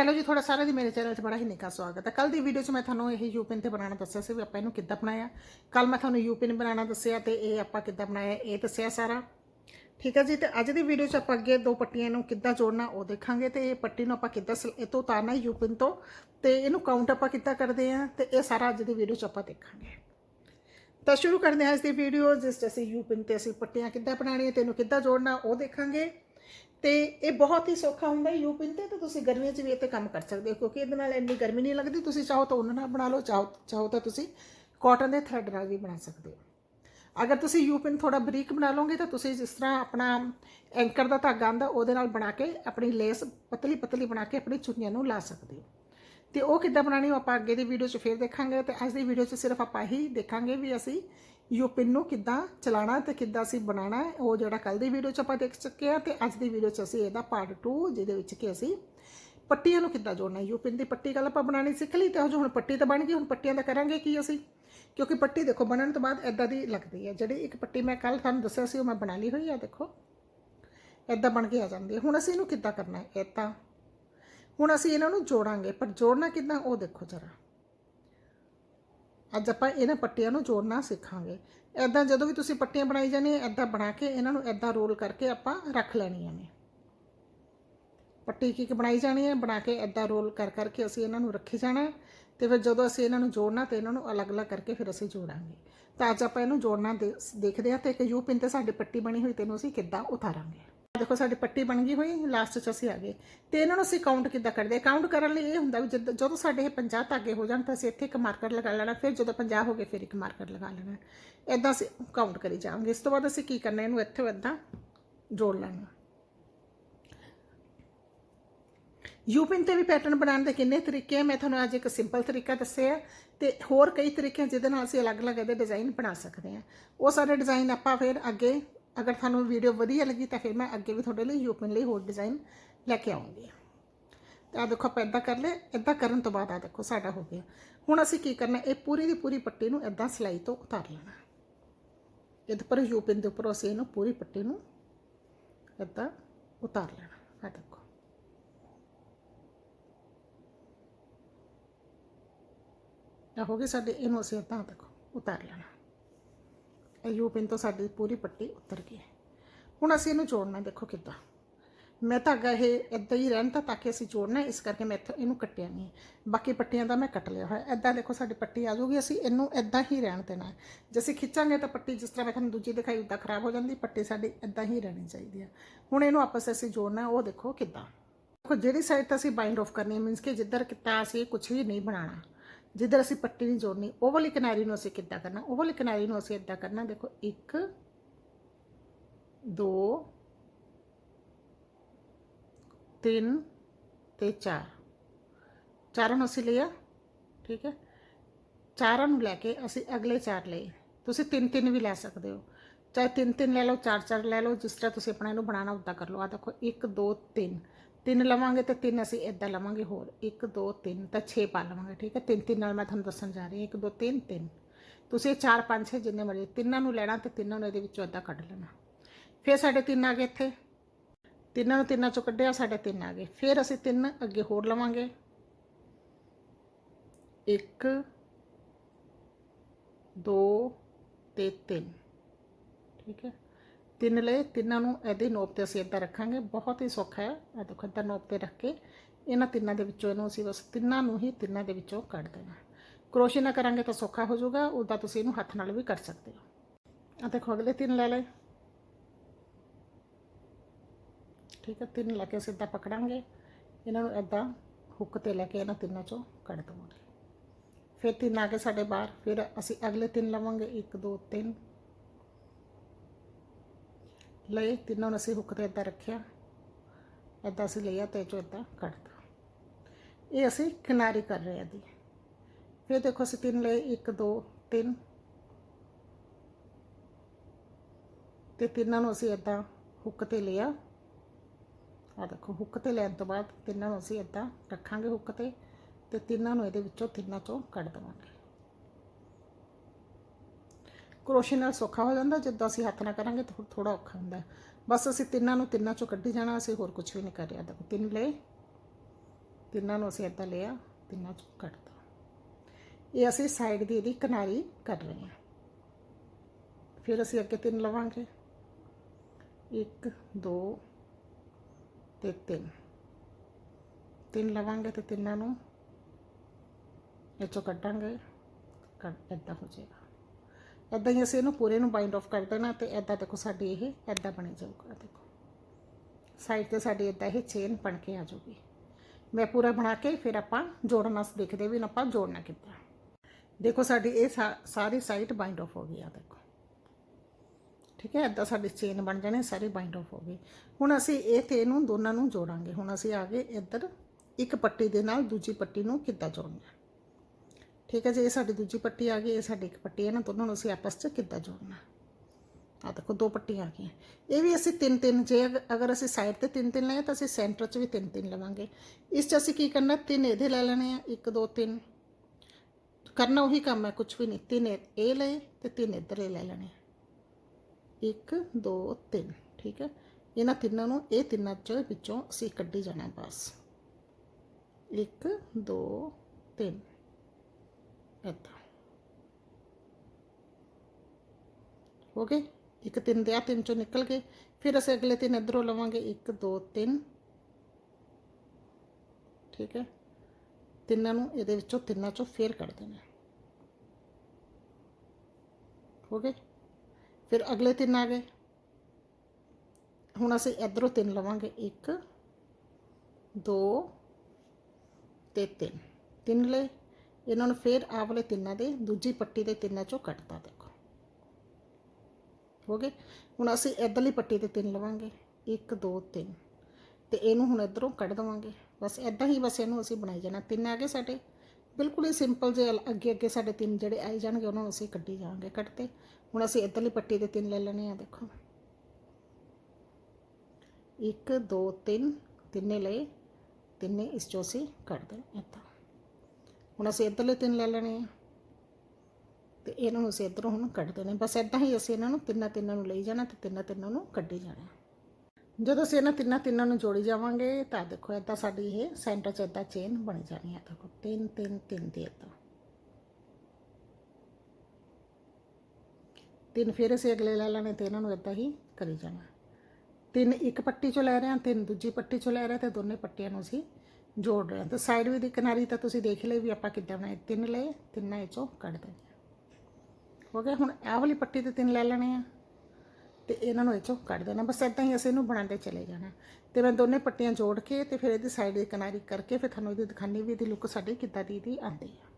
Hello ਜੀ ਤੁਹਾਡਾ ਸਾਰਿਆਂ ਦੀ ਮੇਰੇ ਚੈਨਲ 'ਚ ਬੜਾ ਹੀ ਨਿੱਘਾ ਸਵਾਗਤ ਹੈ। ਕੱਲ ਦੀ ਵੀਡੀਓ 'ਚ ਮੈਂ ਤੁਹਾਨੂੰ ਇਹ ਯੂ ਪਿਨ ਤੇ ਬਣਾਉਣਾ ਦੱਸਿਆ ਸੀ ਵੀ ਆਪਾਂ ਇਹਨੂੰ ਕਿੱਦਾਂ ਬਣਾਇਆ। ਕੱਲ ਮੈਂ ਤੁਹਾਨੂੰ ਯੂ ਪਿਨ ਬਣਾਉਣਾ ਦੱਸਿਆ ਤੇ ਇਹ ਆਪਾਂ ਕਿੱਦਾਂ ਬਣਾਇਆ, ਇਹ ਦੱਸਿਆ ਸਾਰਾ। ਠੀਕ ਹੈ ਜੀ, ਤੇ ਅੱਜ ਦੀ ਵੀਡੀਓ 'ਚ ਆਪਾਂ ਅੱਗੇ ਦੋ ਪੱਟੀਆਂ ਨੂੰ ਕਿੱਦਾਂ ਜੋੜਨਾ ਉਹ ਦੇਖਾਂਗੇ ਤੇ ਇਹ ਪੱਟੀ ਨੂੰ ਆਪਾਂ ਕਿੱਦਾਂ ਸਲ- ਇਹ ਤੋਂ ਉਤਾਰਨਾ ਯੂ ਪਿਨ ਤੋਂ ਤੇ ਇਹਨੂੰ ਕਾਊਂਟ ਆਪਾਂ ਕਿੱਦਾਂ ਕਰਦੇ ਆ ਤੇ ਇਹ ਸਾਰਾ ਅੱਜ ਦੀ ਵੀਡੀਓ 'ਚ ਆਪਾਂ ਦੇਖਾਂਗੇ। ਤਾਂ ਸ਼ੁਰੂ ਕਰਦੇ ਹਾਂ ਅੱਜ ਦੀ ਵੀਡੀਓ ਜਿਸ 'ਚ ਅਸੀਂ ਯੂ ਪਿਨ ਤੇ ਅਸੀਂ ਪੱਟੀਆਂ ਕਿੱਦਾਂ ਬਣਾਉਣੀਆਂ ਤੇ ਇਹਨੂੰ ਕਿੱਦਾਂ ਜੋੜਨਾ ਉਹ ਦੇਖਾਂਗੇ। ਤੇ ਇਹ ਬਹੁਤ ਹੀ ਸੌਖਾ ਹੁੰਦਾ ਯੂ ਪਿਨ ਤੇ, ਤਾਂ ਤੁਸੀਂ ਗਰਮੀਆਂ 'ਚ ਵੀ ਇਹ ਤੇ ਕੰਮ ਕਰ ਸਕਦੇ ਹੋ, ਕਿਉਂਕਿ ਇਹਦੇ ਨਾਲ ਇੰਨੀ ਗਰਮੀ ਨਹੀਂ ਲੱਗਦੀ। ਤੁਸੀਂ ਚਾਹੋ ਤਾਂ ਉਹਨਾਂ ਨਾਲ ਬਣਾ ਲਓ, ਚਾਹੋ ਚਾਹੋ ਤਾਂ ਤੁਸੀਂ ਕਾਟਨ ਦੇ ਥ੍ਰੈਡ ਨਾਲ ਵੀ ਬਣਾ ਸਕਦੇ ਹੋ। ਅਗਰ ਤੁਸੀਂ ਯੂ ਪਿਨ ਥੋੜਾ ਬਰੀਕ ਬਣਾ ਲਓਗੇ ਤਾਂ ਤੁਸੀਂ ਜਿਸ ਤਰ੍ਹਾਂ ਆਪਣਾ ਐਂਕਰ ਦਾ ਧਾਗਾ ਆਂਦਾ ਉਹਦੇ ਨਾਲ ਬਣਾ ਕੇ ਆਪਣੀ ਲੇਸ ਪਤਲੀ ਪਤਲੀ ਬਣਾ ਕੇ ਆਪਣੀ ਚੁੰਨੀਆਂ ਨੂੰ ਲਾ ਸਕਦੇ ਹੋ। ਤੇ ਉਹ ਕਿੱਦਾਂ ਬਣਾਣੀ ਉਹ ਆਪਾਂ ਅੱਗੇ ਦੀ ਵੀਡੀਓ 'ਚ ਫੇਰ ਦੇਖਾਂਗੇ, ਤੇ ਅੱਜ ਦੀ ਵੀਡੀਓ 'ਚ ਸਿਰਫ ਆਪਾਂ ਹੀ ਦੇਖਾਂਗੇ ਵੀ ਅਸੀਂ ਯੂਪਿਨ ਨੂੰ ਕਿੱਦਾਂ ਚਲਾਣਾ ਤੇ ਕਿੱਦਾਂ ਅਸੀਂ ਬਣਾਉਣਾ ਉਹ ਜਿਹੜਾ ਕੱਲ ਦੀ ਵੀਡੀਓ 'ਚ ਆਪਾਂ ਦੇਖ ਚੁੱਕੇ ਆ ਤੇ ਅੱਜ ਦੀ ਵੀਡੀਓ 'ਚ ਅਸੀਂ ਇਹਦਾ ਪਾਰਟ 2 ਜਿਹਦੇ ਵਿੱਚ ਕਿ ਅਸੀਂ ਪੱਟੀਆਂ ਨੂੰ ਕਿੱਦਾਂ ਜੋੜਨਾ ਯੂਪਿਨ ਦੀ ਪੱਟੀ ਕੱਲ ਆਪਾਂ ਬਣਾਣੀ ਸਿੱਖ ਲਈ ਤੇ ਹੁਣ ਪੱਟੀ ਤਾਂ ਬਣ ਗਈ, ਹੁਣ ਪੱਟੀਆਂ ਦਾ ਕਰਾਂਗੇ ਕੀ ਅਸੀਂ? ਕਿਉਂਕਿ ਪੱਟੀ ਦੇਖੋ, ਬਣਨ ਤੋਂ ਬਾਅਦ ਐਦਾਂ ਦੀ ਲੱਗਦੀ ਹੈ। ਜਿਹੜੀ ਇੱਕ ਪੱਟੀ ਮੈਂ ਕੱਲ ਤੁਹਾਨੂੰ ਦੱਸਿਆ ਸੀ, ਉਹ ਮੈਂ ਬਣਾ ਲਈ ਹੋਈ ਆ ਦੇਖੋ। ਐਦਾਂ ਬਣ ਕੇ ਆ ਜਾਂਦੀ ਹੈ। ਹੁਣ ਅਸੀਂ ਇਹਨੂੰ ਕਿੱਦਾਂ ਕਰਨਾ ਹੈ? ਇਹ ਤਾਂ ਹੁਣ ਅਸੀਂ ਇਹਨਾਂ ਨੂੰ ਜੋੜਾਂਗੇ, ਪਰ ਜੋੜਨਾ ਕਿੱਦਾਂ, ਉਹ ਦੇਖੋ ਜਰਾ। ਅੱਜ ਆਪਾਂ ਇਹਨਾਂ ਪੱਟੀਆਂ ਨੂੰ ਜੋੜਨਾ ਸਿੱਖਾਂਗੇ। ਐਦਾਂ ਜਦੋਂ ਵੀ ਤੁਸੀਂ ਪੱਟੀਆਂ ਬਣਾਈ ਜਾਣੀ ਐਦਾਂ ਬਣਾ ਕੇ ਇਹਨਾਂ ਨੂੰ ਐਦਾਂ ਰੋਲ ਕਰਕੇ ਆਪਾਂ ਰੱਖ ਲੈਣੀਆਂ ਨੇ। ਪੱਟੀ ਕੀ ਬਣਾਈ ਜਾਣੀ ਹੈ, ਬਣਾ ਕੇ ਐਦਾਂ ਰੋਲ ਕਰ ਕਰਕੇ ਅਸੀਂ ਇਹਨਾਂ ਨੂੰ ਰੱਖੀ ਜਾਣਾ ਹੈ ਤੇ ਫਿਰ ਜਦੋਂ ਅਸੀਂ ਇਹਨਾਂ ਨੂੰ ਜੋੜਨਾ ਤੇ ਇਹਨਾਂ ਨੂੰ ਅਲੱਗ-ਅਲੱਗ ਕਰਕੇ ਫਿਰ ਅਸੀਂ ਜੋੜਾਂਗੇ। ਤਾਂ ਅੱਜ ਆਪਾਂ ਇਹਨੂੰ ਜੋੜਨਾ ਦੇਖਦੇ ਹਾਂ ਤੇ ਇੱਕ ਯੂ ਪਿੰਨ ਤੇ ਸਾਡੀ ਪੱਟੀ ਬਣੀ ਹੋਈ, ਤੈਨੂੰ ਅਸੀਂ ਕਿੱਦਾਂ ਉਤਾਰਾਂਗੇ। ਦੇਖੋ, ਸਾਡੀ ਪੱਟੀ ਬਣ ਗਈ ਹੋਈ ਲਾਸਟ 'ਚ ਅਸੀਂ ਆ ਗਏ। ਤੇ ਇਹਨਾਂ ਨੂੰ ਅਸੀਂ ਕਾਊਂਟ ਕਿੱਦਾਂ ਕਰਦੇ? ਕਾਊਂਟ ਕਰਨ ਲਈ ਇਹ ਹੁੰਦਾ ਵੀ ਜਦ- ਜਦੋਂ ਸਾਡੇ ਇਹ 50 ਧਾਗੇ ਹੋ ਜਾਣ ਤਾਂ ਅਸੀਂ ਇੱਥੇ ਇੱਕ ਮਾਰਕਰ ਲਗਾ ਲੈਣਾ, ਫਿਰ ਜਦੋਂ 50 ਹੋ ਗਏ, ਫਿਰ ਇੱਕ ਮਾਰਕਰ ਲਗਾ ਲੈਣਾ। ਇਦਾਂ ਅਸੀਂ ਕਾਊਂਟ ਕਰੀ ਜਾਵਾਂਗੇ। ਇਸ ਤੋਂ ਬਾਅਦ ਅਸੀਂ ਕੀ ਕਰਨਾ, ਇਹਨੂੰ ਇੱਥੇ ਇਦਾਂ ਜੋੜ ਲੈਣਾ। ਯੂਪਿਨ ਤੇ ਵੀ ਪੈਟਰਨ ਬਣਾਉਣ ਦੇ ਕਿੰਨੇ ਤਰੀਕੇ ਆ? ਮੈਂ ਤੁਹਾਨੂੰ ਅੱਜ ਇੱਕ ਸਿੰਪਲ ਤਰੀਕਾ ਦੱਸਿਆ। ਤੇ ਹੋਰ ਕਈ ਤਰੀਕੇ ਆ ਜਿਹਦੇ ਨਾਲ ਅਸੀਂ ਅਲੱਗ-ਅਲੱਗ ਇਹਦੇ ਡਿਜ਼ਾਈਨ ਬਣਾ ਸਕਦੇ ਹਾਂ ਉਹ ਸਾਰੇ ਡਿਜ਼ਾਈਨ ਆਪਾਂ ਫਿਰ ਅੱਗੇ ਅਗਰ ਤੁਹਾਨੂੰ ਵੀਡੀਓ ਵਧੀਆ ਲੱਗੀ ਤਾਂ ਫਿਰ ਮੈਂ ਅੱਗੇ ਵੀ ਤੁਹਾਡੇ ਲਈ ਯੂਪਿਨ ਲਈ ਹੋਰ ਡਿਜ਼ਾਈਨ ਲੈ ਕੇ ਆਉਂਗੀ। ਤਾਂ ਆਹ ਦੇਖੋ, ਆਪਾਂ ਇਦਾਂ ਕਰ ਲਏ ਇਦਾਂ ਕਰਨ ਤੋਂ ਬਾਅਦ ਆ ਦੇਖੋ, ਸਾਡਾ ਹੋ ਗਿਆ। ਹੁਣ ਅਸੀਂ ਕੀ ਕਰਨਾ, ਇਹ ਪੂਰੀ ਦੀ ਪੂਰੀ ਪੱਟੀ ਨੂੰ ਇਦਾਂ ਸਲਾਈ ਤੋਂ ਉਤਾਰ ਲੈਣਾ। ਇਹਦੇ ਪਰ ਯੂਪਿਨ ਦੇ ਉੱਪਰ ਅਸੀਂ ਇਹਨੂੰ ਪੂਰੀ ਪੱਟੀ ਨੂੰ ਇਦਾਂ ਉਤਾਰ ਲੈਣਾ। ਆ ਦੇਖੋ। ਆ ਹੋ ਗਈ ਸਾਡੇ, ਇਹਨੂੰ ਅਸੀਂ ਤਾਂ ਦੇਖੋ, ਉਤਾਰ ਲੈਣਾ। ਇਹ ਯੂ ਤੋਂ ਸਾਡੀ ਪੂਰੀ ਪੱਟੀ ਉਤਰ ਗਈ ਹੁਣ ਅਸੀਂ ਇਹਨੂੰ ਜੋੜਨਾ ਦੇਖੋ ਕਿੱਦਾਂ। ਮੈਂ ਧਾਗਾ ਇਹ ਇਦਾਂ ਹੀ ਰਹਿਣ ਤਾਂ ਤਾਂ ਕਿ ਅਸੀਂ ਜੋੜਨਾ ਇਸ ਕਰਕੇ ਮੈਂ ਇੱਥੋਂ ਇਹਨੂੰ ਕੱਟਿਆ ਨਹੀਂ ਬਾਕੀ ਪੱਟੀਆਂ ਦਾ ਮੈਂ ਕੱਟ ਲਿਆ ਹੋਇਆ ਇਦਾਂ ਦੇਖੋ ਸਾਡੀ ਪੱਟੀ ਆ ਜਾਊਗੀ, ਅਸੀਂ ਇਹਨੂੰ ਇਦਾਂ ਹੀ ਰਹਿਣ ਦੇਣਾ ਜੇ ਅਸੀਂ ਖਿੱਚਾਂਗੇ ਤਾਂ ਪੱਟੀ ਜਿਸ ਤਰ੍ਹਾਂ ਮੈਂ ਤੁਹਾਨੂੰ ਦੂਜੀ ਦਿਖਾਈ ਉਦਾਂ ਖਰਾਬ ਹੋ ਜਾਂਦੀ, ਪੱਟੀ ਸਾਡੀ ਇਦਾਂ ਹੀ ਰਹਿਣੀ ਚਾਹੀਦੀ ਹੈ। ਹੁਣ ਇਹਨੂੰ ਆਪਸ ਅਸੀਂ ਜੋੜਨਾ ਉਹ ਦੇਖੋ ਕਿੱਦਾਂ। ਦੇਖੋ, ਜਿਹੜੀ ਸਾਈਡ ਤਾਂ ਅਸੀਂ ਬਾਈਂਡ ਆਫ ਕਰਨੀ ਹੈ ਮੀਨਸ ਕਿ ਜਿੱਧਰ ਕਿਤਾ ਅਸੀਂ ਕੁਝ ਵੀ ਨਹੀਂ ਬਣਾਉਣਾ। ਜਿੱਧਰ ਅਸੀਂ ਪੱਟੀ ਨਹੀਂ ਜੋੜਨੀ ਉਹ ਵਾਲੀ ਕਿਨਾਰੀ ਨੂੰ ਅਸੀਂ ਕਿੱਦਾਂ ਕਰਨਾ ਉਹ ਵਾਲੀ ਕਿਨਾਰੀ ਨੂੰ ਅਸੀਂ ਇਦਾਂ ਕਰਨਾ ਦੇਖੋ 1 2 3 ਤੇ 4 ਚਾਰਾਂ ਨੂੰ ਅਸੀਂ ਲਿਆ ਠੀਕ ਹੈ ਚਾਰਾਂ ਨੂੰ ਲੈ ਕੇ ਅਸੀਂ ਅਗਲੇ ਚਾਰ ਲਏ ਤੁਸੀਂ ਤਿੰਨ ਤਿੰਨ ਵੀ ਲੈ ਸਕਦੇ ਹੋ ਚਾਹੇ ਤਿੰਨ ਤਿੰਨ ਲੈ ਲਓ ਚਾਰ ਚਾਰ ਲੈ ਲਓ ਜਿਸ ਤਰ੍ਹਾਂ ਤੁਸੀਂ ਆਪਣਾ ਇਹਨੂੰ ਬਣਾਉਣਾ ਉੱਦਾਂ ਕਰ ਲਓ ਆ ਦੇਖੋ 1 2 3 ਤਿੰਨ ਲਵਾਂਗੇ ਤਾਂ ਤਿੰਨ ਅਸੀਂ ਇਦਾਂ ਲਵਾਂਗੇ ਹੋਰ। 1 2 3 ਤਾਂ 6 ਪਾ ਲਵਾਂਗੇ, ਠੀਕ ਹੈ? ਤਿੰਨ ਤਿੰਨ ਨਾਲ ਮੈਂ ਤੁਹਾਨੂੰ ਦੱਸਣ ਜਾ ਰਹੀ ਹਾਂ। 1 2 3 3 ਤੁਸੀਂ 4 5 6 ਜਿੰਨੇ ਮਰਜ਼ੀ, ਤਿੰਨਾਂ ਨੂੰ ਲੈਣਾ ਤੇ ਤਿੰਨਾਂ ਨੂੰ ਇਹਦੇ ਵਿੱਚੋਂ ਇਦਾਂ ਕੱਢ ਲੈਣਾ। ਫਿਰ ਸਾਡੇ ਤਿੰਨ ਆ ਗਏ ਇੱਥੇ। ਤਿੰਨਾਂ ਨੂੰ ਤਿੰਨਾਂ ਚੋਂ ਕੱਢਿਆ, ਸਾਡੇ ਤਿੰਨ ਆ ਗਏ। ਫਿਰ ਅਸੀਂ ਤਿੰਨ ਅੱਗੇ ਹੋਰ ਲਵਾਂਗੇ। 1 2 ਤੇ 3 ਠੀਕ ਹੈ? ਤਿੰਨ ਲਏ, ਤਿੰਨਾਂ ਨੂੰ ਇਹਦੇ ਨੋਪ ਤੇ ਅਸੀਂ ਇੱਦਾਂ ਰੱਖਾਂਗੇ। ਬਹੁਤ ਹੀ ਸੌਖਾ ਹੈ। ਇਹ ਦੇਖੋ ਇੱਦਾਂ ਨੋਪ ਤੇ ਰੱਖ ਕੇ ਇਹਨਾਂ ਤਿੰਨਾਂ ਦੇ ਵਿੱਚੋਂ ਇਹਨੂੰ ਅਸੀਂ ਬਸ ਤਿੰਨਾਂ ਨੂੰ ਹੀ ਤਿੰਨਾਂ ਦੇ ਵਿੱਚੋਂ ਕੱਢ ਦੇਣਾ। ਕਰੋਸ਼ੇ ਨਾਲ ਕਰਾਂਗੇ ਤਾਂ ਸੌਖਾ ਹੋ ਜਾਊਗਾ। ਉਦਾਂ ਤੁਸੀਂ ਇਹਨੂੰ ਹੱਥ ਨਾਲ ਵੀ ਕਰ ਸਕਦੇ ਹੋ। ਆ ਦੇਖੋ, ਅਗਲੇ ਤਿੰਨ ਲੈ ਲਏ। ਠੀਕ ਹੈ, ਤਿੰਨ ਲੈ ਕੇ ਅਸੀਂ ਇੱਦਾਂ ਪਕੜਾਂਗੇ। ਇਹਨਾਂ ਨੂੰ ਇੱਦਾਂ ਹੁੱਕ ਤੇ ਲੈ ਕੇ ਇਹਨਾਂ ਤਿੰਨਾਂ ਚੋਂ ਕੱਢ ਦਵਾਂਗੇ। ਫਿਰ ਤਿੰਨ ਆ ਗਏ ਸਾਡੇ ਬਾਹਰ। ਫਿਰ ਅਸੀਂ ਅਗਲੇ ਤਿੰਨ ਲਵਾਂਗੇ। 1 2 3 ਲਏ, ਤਿੰਨਾਂ ਨੂੰ ਅਸੀਂ ਹੁੱਕ ਤੇ ਇੱਦਾਂ ਰੱਖਿਆ। ਇੱਦਾਂ ਅਸੀਂ ਲਿਆ ਤੇ ਚੋਂ ਇੱਦਾਂ ਕੱਢਤਾ ਇਹ ਅਸੀਂ ਕਿਨਾਰੀ ਕਰ ਰਹੇ ਹਾਂ ਦੀ ਫਿਰ ਦੇਖੋ ਅਸੀਂ ਤਿੰਨ ਲਏ 1 2 3 ਤੇ ਤਿੰਨਾਂ ਨੂੰ ਅਸੀਂ ਇੱਦਾਂ ਹੁੱਕ ਤੇ ਲਿਆ। ਆ ਦੇਖੋ, ਹੁੱਕ ਤੇ ਲੈਣ ਤੋਂ ਬਾਅਦ ਤਿੰਨਾਂ ਨੂੰ ਅਸੀਂ ਇੱਦਾਂ ਰੱਖਾਂਗੇ ਹੁੱਕ ਤੇ ਤੇ ਤਿੰਨਾਂ ਨੂੰ ਇਹਦੇ ਵਿੱਚੋਂ ਤਿੰਨਾਂ ਚੋਂ ਕੱਢ ਦੇਵਾਂਗੇ। ਕਰੋਸ਼ੇ ਨਾਲ ਸੌਖਾ ਹੋ ਜਾਂਦਾ, ਜਿੱਦਾਂ ਅਸੀਂ ਹੱਥ ਨਾਲ ਕਰਾਂਗੇ ਤਾਂ ਥੋੜਾ ਔਖਾ ਹੁੰਦਾ ਹੈ। ਬਸ ਅਸੀਂ ਤਿੰਨਾਂ ਨੂੰ ਤਿੰਨਾਂ ਚੋਂ ਕੱਢੀ ਜਾਣਾ, ਅਸੀਂ ਹੋਰ ਕੁਝ ਵੀ ਨਹੀਂ ਕਰ ਰਿਹਾ। ਦੇਖੋ, ਤਿੰਨ ਲਏ, ਤਿੰਨਾਂ ਨੂੰ ਅਸੀਂ ਇੱਦਾਂ ਲਿਆ, ਤਿੰਨਾਂ ਚੋਂ ਕੱਢਤਾ। ਇਹ ਅਸੀਂ ਸਾਈਡ ਦੀ ਇਹਦੀ ਕਿਨਾਰੀ ਕਰ ਰਹੇ ਹਾਂ। ਫਿਰ ਅਸੀਂ ਅੱਗੇ ਤਿੰਨ ਲਵਾਂਗੇ। 1 2 ਤੇ 3 ਤਿੰਨ ਲਵਾਂਗੇ ਤੇ ਤਿੰਨਾਂ ਨੂੰ ਇਹ ਚੋਂ ਕੱਢਾਂਗੇ, ਕੱਢ ਇੱਦਾਂ ਹੋ ਜਾਏਗਾ। ਇੱਦਾਂ ਹੀ ਅਸੀਂ ਇਹਨੂੰ ਪੂਰੇ ਨੂੰ ਬਾਈਂਡ ਆਫ ਕਰ ਦੇਣਾ ਤੇ ਇੱਦਾਂ ਦੇਖੋ ਸਾਡੀ ਇਹ ਇੱਦਾਂ ਬਣੀ ਜਾਊਗਾ, ਦੇਖੋ। ਸਾਈਡ ਤੇ ਸਾਡੀ ਇੱਦਾਂ ਇਹ ਚੇਨ ਬਣ ਕੇ ਆ ਜਾਊਗੀ। ਮੈਂ ਪੂਰਾ ਬਣਾ ਕੇ ਫਿਰ ਆਪਾਂ ਜੋੜਨ ਦੇਖਦੇ ਵੀ ਨਾ ਆਪਾਂ ਜੋੜਨਾ ਕਿੱਦਾਂ। ਦੇਖੋ ਸਾਡੀ ਇਹ ਸਾ- ਸਾਰੀ ਸਾਈਡ ਬਾਈਂਡ ਆਫ ਹੋ ਗਈ ਆ, ਦੇਖੋ। ਠੀਕ ਹੈ ਇੱਦਾਂ ਸਾਡੀ ਚੇਨ ਬਣ ਜਾਣੀ, ਸਾਰੀ ਬਾਈਂਡ ਆਫ ਹੋ ਗਈ। ਹੁਣ ਅਸੀਂ ਇਹ ਤੇ ਇਹਨੂੰ ਦੋਨਾਂ ਨੂੰ ਜੋੜਾਂਗੇ। ਹੁਣ ਅਸੀਂ ਆ ਗਏ ਇੱਧਰ, ਇੱਕ ਪੱਟੀ ਦੇ ਨਾਲ ਦੂਜੀ ਪੱਟੀ ਨੂੰ ਕਿੱਦਾਂ ਜੋੜਨਾ। ਠੀਕ ਹੈ ਜੀ, ਇਹ ਸਾਡੀ ਦੂਜੀ ਪੱਟੀ ਆ ਗਈ, ਇਹ ਸਾਡੀ ਇੱਕ ਪੱਟੀ ਹੈ ਨਾ, ਦੋਨਾਂ ਨੂੰ ਅਸੀਂ ਆਪਸ 'ਚ ਕਿੱਦਾਂ ਜੋੜਨਾ? ਆ ਦੇਖੋ, ਦੋ ਪੱਟੀਆਂ ਆ ਗਈਆਂ। ਇਹ ਵੀ ਅਸੀਂ ਤਿੰਨ ਤਿੰਨ, ਜੇ ਅਗ- ਅਗਰ ਅਸੀਂ ਸਾਈਡ ਤੇ ਤਿੰਨ ਤਿੰਨ ਲਏ ਤਾਂ ਅਸੀਂ ਸੈਂਟਰ 'ਚ ਵੀ ਤਿੰਨ ਤਿੰਨ ਲਵਾਂਗੇ। ਇਸ 'ਚ ਅਸੀਂ ਕੀ ਕਰਨਾ, ਤਿੰਨ ਇਹਦੇ ਲੈ ਲੈਣੇ ਆ, ਇੱਕ, ਦੋ, ਤਿੰਨ। ਕਰਨਾ ਉਹੀ ਕੰਮ ਹੈ ਕੁਝ ਵੀ ਨਹੀਂ। ਤਿੰਨ ਇਹ ਲਏ ਤੇ ਤਿੰਨ ਇੱਧਰ ਇਹ ਲੈ ਲੈਣੇ ਆ। ਇੱਕ, ਦੋ, ਤਿੰਨ, ਠੀਕ ਹੈ? ਇਹਨਾਂ ਤਿੰਨਾਂ ਨੂੰ, ਇਹ ਤਿੰਨਾਂ 'ਚ ਵਿੱਚੋਂ ਅਸੀਂ ਕੱਢੀ ਜਾਣਾ ਬਸ। ਇੱਕ, ਦੋ, ਤਿੰਨ। ਇੱਦਾਂ ਹੋ ਗਏ ਇੱਕ ਤਿੰਨ ਦੇ ਆ, ਤਿੰਨ ਚੋਂ ਨਿਕਲ ਗਏ। ਫਿਰ ਅਸੀਂ ਅਗਲੇ ਤਿੰਨ ਇੱਧਰੋਂ ਲਵਾਂਗੇ। ਇੱਕ, ਦੋ, ਤਿੰਨ। ਠੀਕ ਹੈ। ਤਿੰਨਾਂ ਨੂੰ ਇਹਦੇ ਵਿੱਚੋਂ ਤਿੰਨਾਂ ਚੋਂ ਫੇਰ ਕੱਢ ਦੇਣਾ ਹੋ। ਗਏ ਫਿਰ ਅਗਲੇ ਤਿੰਨ ਆ ਗਏ। ਹੁਣ ਅਸੀਂ ਇੱਧਰੋਂ ਤਿੰਨ ਲਵਾਂਗੇ। ਇੱਕ, ਦੋ ਤੇ ਤਿੰਨ। ਤਿੰਨ ਲਏ। ਇਹਨਾਂ ਨੂੰ ਫਿਰ ਆਹ ਵਾਲੇ ਤਿੰਨਾਂ ਦੇ, ਦੂਜੀ ਪੱਟੀ ਦੇ ਤਿੰਨਾਂ ਚੋਂ ਕੱਟਦਾ ਦੇਖੋ। ਹੋ ਗਏ? ਹੁਣ ਅਸੀਂ ਇੱਧਰਲੀ ਪੱਟੀ ਤੇ ਤਿੰਨ ਲਵਾਂਗੇ। 1 2 3 ਤੇ ਇਹਨੂੰ ਹੁਣ ਇੱਧਰੋਂ ਕੱਢ ਦਵਾਂਗੇ। ਬਸ ਇਦਾਂ ਹੀ ਬਸ ਇਹਨੂੰ ਅਸੀਂ ਬਣਾਈ ਜਾਣਾ। ਤਿੰਨ ਆ ਗਏ ਸਾਡੇ। ਬਿਲਕੁਲ ਹੀ ਸਿੰਪਲ ਜੇ ਅੱਗੇ ਅੱਗੇ ਸਾਡੇ ਤਿੰਨ ਜਿਹੜੇ ਆਈ ਜਾਣਗੇ, ਉਹਨਾਂ ਨੂੰ ਅਸੀਂ ਕੱਢੀ ਜਾਵਾਂਗੇ ਕੱਢਤੇ। ਹੁਣ ਅਸੀਂ ਇੱਧਰਲੀ ਪੱਟੀ ਦੇ ਤਿੰਨ ਲੈ ਲੈਣੇ ਆ, ਦੇਖੋ। 1 2 3 ਤਿੰਨੇ ਲਏ। ਤਿੰਨੇ ਇਸ ਚੋਂ ਅਸੀਂ ਕੱਢ ਦੇ ਇੱਦਾਂ। ਹੁਣ ਅਸੀਂ ਇੱਧਰਲੇ ਤਿੰਨ ਲੈ ਲੈਣੇ ਆ। ਤੇ ਇਹਨਾਂ ਨੂੰ ਅਸੀਂ ਇੱਧਰੋਂ ਹੁਣ ਕੱਢ ਦੇਣੇ ਬਸ ਇਦਾਂ ਹੀ ਅਸੀਂ ਇਹਨਾਂ ਨੂੰ ਤਿੰਨਾਂ ਤਿੰਨਾਂ ਨੂੰ ਲਈ ਜਾਣਾ ਤੇ ਤਿੰਨਾਂ ਤਿੰਨਾਂ ਨੂੰ ਕੱਢੀ ਜਾਣਾ। ਜਦੋਂ ਅਸੀਂ ਇਹਨਾਂ ਤਿੰਨਾਂ ਤਿੰਨਾਂ ਨੂੰ ਜੋੜੀ ਜਾਵਾਂਗੇ ਤਾਂ ਦੇਖੋ ਇਦਾਂ ਸਾਡੀ ਇਹ ਸੈਂਟਰ 'ਚ ਇਦਾਂ ਚੇਨ ਬਣ ਜਾਣੀ ਹੈ ਦੇਖੋ, ਤਿੰਨ ਤਿੰਨ ਤਿੰਨ ਦੀ ਇਦਾਂ ਤਿੰਨ ਫਿਰ ਅਸੀਂ ਅਗਲੇ ਲੈ ਲੈਣੇ ਤੇ ਇਹਨਾਂ ਨੂੰ ਇਦਾਂ ਹੀ ਕਰੀ ਜਾਣਾ। ਤਿੰਨ ਇੱਕ ਪੱਟੀ ਚੋਂ ਲੈ ਰਹੇ ਹਾਂ, ਤਿੰਨ ਦੂਜੀ ਪੱਟੀ ਚੋਂ ਲੈ ਰਹੇ ਹਾਂ ਤੇ ਦੋਨੇ ਪੱਟੀਆਂ ਨੂੰ ਅਸੀਂ ਜੋੜ ਰਹੇ ਹਾਂ। ਤੇ ਸਾਈਡ ਵੀ ਦੀ ਕਿਨਾਰੀ ਤਾਂ ਤੁਸੀਂ ਦੇਖ ਲਈ ਵੀ ਆਪਾਂ ਕਿੱਦਾਂ ਬਣਾਏ। ਤਿੰਨ ਲਏ, ਤਿੰਨਾਂ ਇਹ ਚੋਂ ਕੱਢ ਦੇਣੇ ਹੋ ਗਿਆ? ਹੁਣ ਆਹ ਵਾਲੀ ਪੱਟੀ ਤੇ ਤਿੰਨ ਲੈ ਲੈਣੇ ਆ। ਤੇ ਇਹਨਾਂ ਨੂੰ ਇਹ ਚੋਂ ਕੱਢ ਦੇਣਾ। ਬਸ ਇਦਾਂ ਹੀ ਅਸੀਂ ਇਹਨੂੰ ਬਣਾਉਂਦੇ ਚਲੇ ਜਾਣਾ। ਤੇ ਮੈਂ ਦੋਨੇ ਪੱਟੀਆਂ ਜੋੜ ਕੇ ਤੇ ਫਿਰ ਇਹਦੀ ਸਾਈਡ ਦੀ ਕਿਨਾਰੀ ਕਰਕੇ ਫਿਰ ਤੁਹਾਨੂੰ ਇਹਦੀ ਦਿਖਾਣੀ ਵੀ ਇਹਦੀ ਲੁੱਕ ਸਾਡੀ ਕਿੱਦਾਂ ਦੀ ਦੀ ਆਉਂਦੀ ਆ।